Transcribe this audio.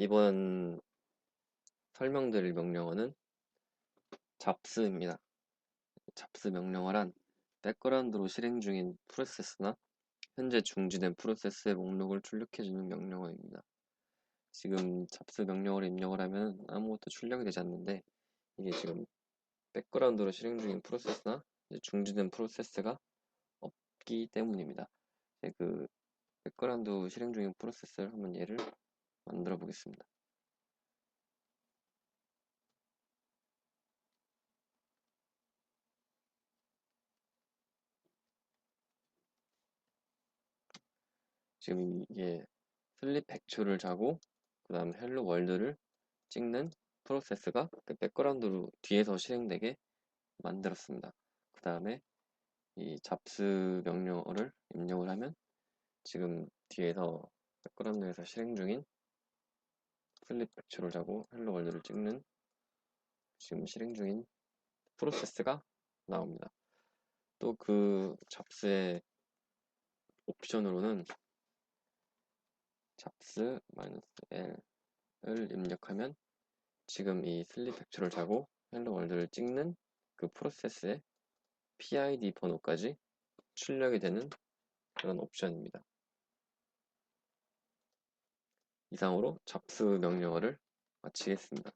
이번 설명드릴 명령어는 잡스입니다. 잡스 명령어란 백그라운드로 실행 중인 프로세스나 현재 중지된 프로세스의 목록을 출력해주는 명령어입니다. 지금 잡스 명령어를 입력을 하면 아무것도 출력이 되지 않는데 이게 지금 백그라운드로 실행 중인 프로세스나 중지된 프로세스가 없기 때문입니다. 그 백그라운드 실행 중인 프로세스를 한번 예를 만들어 보겠습니다. 지금 이게 슬립 백추를 자고 그 다음 헬로 월드를 찍는 프로세스가 그 백그라운드로 뒤에서 실행되게 만들었습니다. 그 다음에 이 잡스 명령어를 입력을 하면 지금 뒤에서 백그라운드에서 실행 중인 슬립 백추를 자고 헬로 월드를 찍는 지금 실행 중인 프로세스가 나옵니다. 또 그 잡스의 옵션으로는 잡스 -l을 입력하면 지금 이 슬립 백추를 자고 헬로 월드를 찍는 그 프로세스의 PID 번호까지 출력이 되는 그런 옵션입니다. 이상으로 잡스 명령어를 마치겠습니다.